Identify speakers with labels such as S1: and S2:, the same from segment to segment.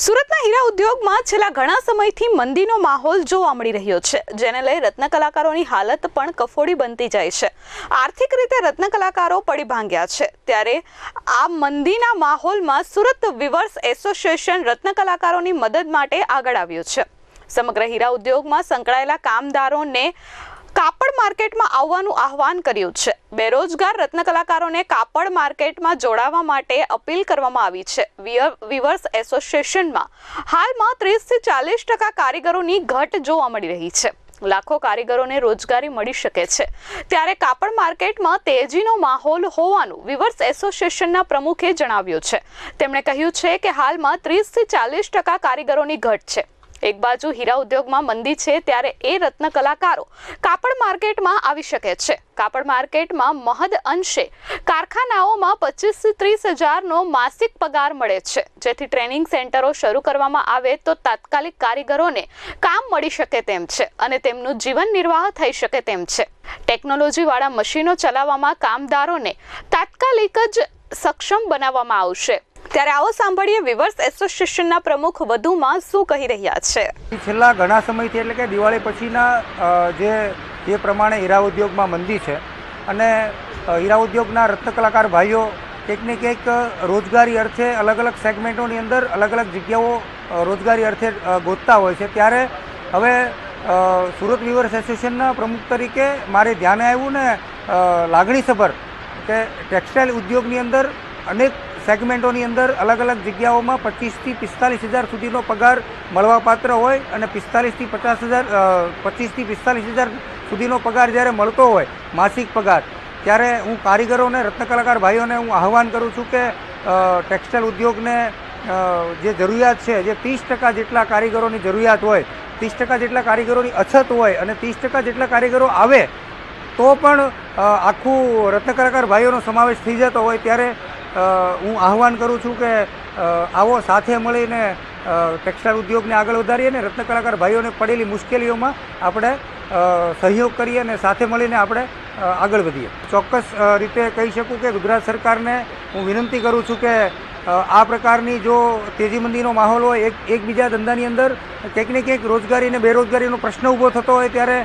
S1: સુરતના હીરા ઉદ્યોગમાં છેલ્લા ઘણા સમયથી મંદીનો માહોલ જોવા મળી રહ્યો છે, જેને લઈ રત્ન કલાકારોની હાલત પણ કફોડી બનતી જાય છે. આર્થિક રીતે રત્ન કલાકારો પડી ભાંગ્યા છે, ત્યારે આ મંદીના માહોલમાં સુરત વિવર્સ એસોસિએશન રત્ન કલાકારોની મદદ માટે આગળ આવ્યું છે. સમગ્ર હીરા ઉદ્યોગમાં સંકળાયેલા કામદારોને કાપડ માર્કેટમાં આવવાનું આહવાન કર્યું છે. બેરોજગાર રત્ન કલાકારોને કાપડ માર્કેટમાં જોડાવા માટે અપીલ કરવામાં આવી છે. વિવર્સ એસોસિએશનમાં હાલમાં ત્રીસથી ચાલીસ ટકા કારીગરોની ઘટ જોવા મળી રહી છે. લાખો કારીગરોને રોજગારી મળી શકે છે. ત્યારે કાપડ માર્કેટમાં તેજીનો માહોલ હોવાનું વિવર્સ એસોસિએશનના પ્રમુખે જણાવ્યું છે. તેમણે કહ્યું છે કે હાલમાં ત્રીસથી ચાલીસ ટકા કારીગરોની ઘટ છે. એક બાજુ હીરા ઉદ્યોગમાં મંદી છે, ત્યારે એ રત્ન કલાકારો કાપડ માર્કેટમાં આવી શકે છે. કાપડ માર્કેટમાં મહદ અંશે કારખાનાઓમાં પચીસ ત્રીસ હજારનો માસિક પગાર મળે છે. જેથી ટ્રેનિંગ સેન્ટરો શરૂ કરવામાં આવે તો તાત્કાલિક કારીગરોને કામ મળી શકે તેમ છે અને તેમનું જીવન નિર્વાહ થઈ શકે તેમ છે. ટેકનોલોજીવાળા મશીનો ચલાવવામાં કામદારોને તાત્કાલિક જ સક્ષમ બનાવવામાં આવશે. ત્યારે આવો સાંભળીએ વિવર્સ એસોસિએશનના પ્રમુખ વધુમાં શું કહી રહ્યા છે.
S2: છેલ્લા ઘણા સમયથી એટલે કે દિવાળી પછીના જે જે પ્રમાણે હીરા ઉદ્યોગમાં મંદી છે અને હીરા ઉદ્યોગના રત્નકલાકાર ભાઈઓ કંઈક ને કંઈક રોજગારી અર્થે અલગ અલગ સેગમેન્ટોની અંદર અલગ અલગ જગ્યાઓ રોજગારી અર્થે ગોતતા હોય છે. ત્યારે હવે સુરત વિવર્સ એસોસિએશનના પ્રમુખ તરીકે મારે ધ્યાને આવ્યું ને લાગણીસભર કે ટેક્સટાઇલ ઉદ્યોગની અંદર અનેક સેગમેન્ટોની અંદર અલગ અલગ જગ્યાઓમાં પચીસથી પિસ્તાલીસ હજાર સુધીનો પગાર મળવાપાત્ર હોય અને પિસ્તાલીસથી પચાસ હજાર પચીસથી પિસ્તાલીસ હજાર સુધીનો પગાર જ્યારે મળતો હોય, માસિક પગાર, ત્યારે હું કારીગરોને રત્નકલાકાર કલાકાર ભાઈઓને હું આહવાન કરું છું કે ટેક્સટાઇલ ઉદ્યોગને જે જરૂરિયાત છે, જે ત્રીસ ટકા જેટલા કારીગરોની જરૂરિયાત હોય, ત્રીસ ટકા જેટલા કારીગરોની અછત હોય અને ત્રીસ ટકા જેટલા કારીગરો આવે, તો પણ આખું રત્નકલાકાર ભાઈઓનો સમાવેશ થઈ જતો હોય, ત્યારે હું આહવાન કરું છું કે આવો સાથે મળીને ટેક્સટાઇલ ઉદ્યોગને આગળ વધારીએ અને રત્ન કલાકાર ભાઈઓને પડેલી મુશ્કેલીઓમાં આપણે સહયોગ કરીએ અને સાથે મળીને આપણે આગળ વધીએ. ચોક્કસ રીતે કહી શકું કે ગુજરાત સરકારને હું વિનંતી કરું છું કે આ પ્રકારની જો તેજીમંદીનો માહોલ હોય, એક, એકબીજા ધંધાની અંદર ક્યાંક ને કંઈક રોજગારી અને બેરોજગારીનો પ્રશ્ન ઊભો થતો હોય ત્યારે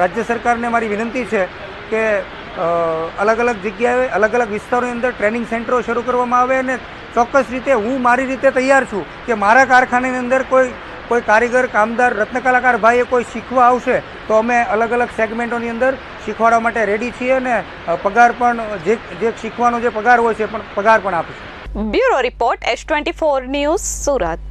S2: રાજ્ય સરકારને મારી વિનંતી છે કે અલગ અલગ જગ્યાએ અલગ અલગ વિસ્તારોની અંદર ટ્રેનિંગ સેન્ટરો શરૂ કરવામાં આવે અને ચોક્કસ રીતે હું મારી રીતે તૈયાર છું કે મારા કારખાનાની અંદર કોઈ કોઈ કારીગર, કામદાર, રત્ન કલાકાર ભાઈએ કોઈ શીખવા આવશે તો અમે અલગ અલગ સેગમેન્ટોની અંદર શીખવાડવા માટે રેડી છીએ અને પગાર પણ જે જે શીખવાનો જે પગાર હોય છે પણ પગાર પણ આપીશું.
S1: Bureau report S twenty four news Surat.